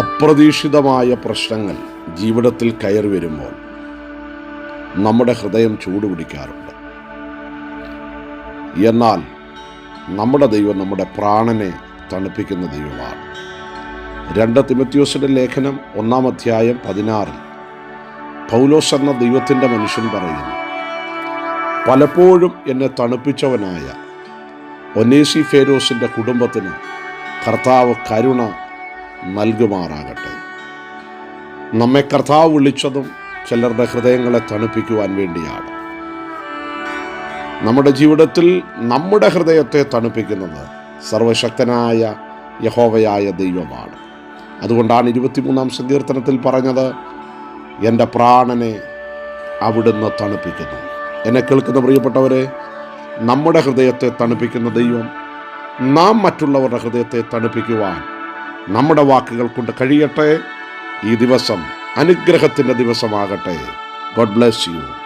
അപ്രതീക്ഷിതമായ പ്രശ്നങ്ങൾ ജീവിതത്തിൽ കയറി വരുമ്പോൾ നമ്മുടെ ഹൃദയം ചൂടുപിടിക്കാറുണ്ട് എന്നാൽ നമ്മുടെ ദൈവം നമ്മുടെ പ്രാണനെ തണുപ്പിക്കുന്ന ദൈവമാണ്. രണ്ട് തിമത്യോസിന്റെ ലേഖനം ഒന്നാം അധ്യായം പതിനാറിൽ പൗലോസ് എന്ന ദൈവത്തിന്റെ മനുഷ്യൻ പറയുന്നു പലപ്പോഴും എന്നെ തണുപ്പിച്ചവനായ ഒനേസി ഫേരോസിന്റെ കുടുംബത്തിന് കർത്താവ് കരുണ നൽകുമാറാകട്ടെ. നമ്മെ കർത്താവ് വിളിച്ചതും ചിലരുടെ ഹൃദയങ്ങളെ തണുപ്പിക്കുവാൻ വേണ്ടിയാണ്. നമ്മുടെ ജീവിതത്തിൽ നമ്മുടെ ഹൃദയത്തെ തണുപ്പിക്കുന്നത് സർവശക്തനായ യഹോവയായ ദൈവമാണ്. അതുകൊണ്ടാണ് ഇരുപത്തിമൂന്നാം സങ്കീർത്തനത്തിൽ പറഞ്ഞത് എന്റെ പ്രാണനെ അവിടുന്ന് തണുപ്പിക്കുന്നു. എന്നെ കേൾക്കുന്ന പ്രിയപ്പെട്ടവരെ നമ്മുടെ ഹൃദയത്തെ തണുപ്പിക്കുന്ന ദൈവം നാം മറ്റുള്ളവരുടെ ഹൃദയത്തെ തണുപ്പിക്കുവാൻ നമ്മുടെ വാക്കുകൾ കൊണ്ട് കഴിയട്ടെ. ഈ ദിവസം അനുഗ്രഹത്തിന്റെ ദിവസമാകട്ടെ. God bless you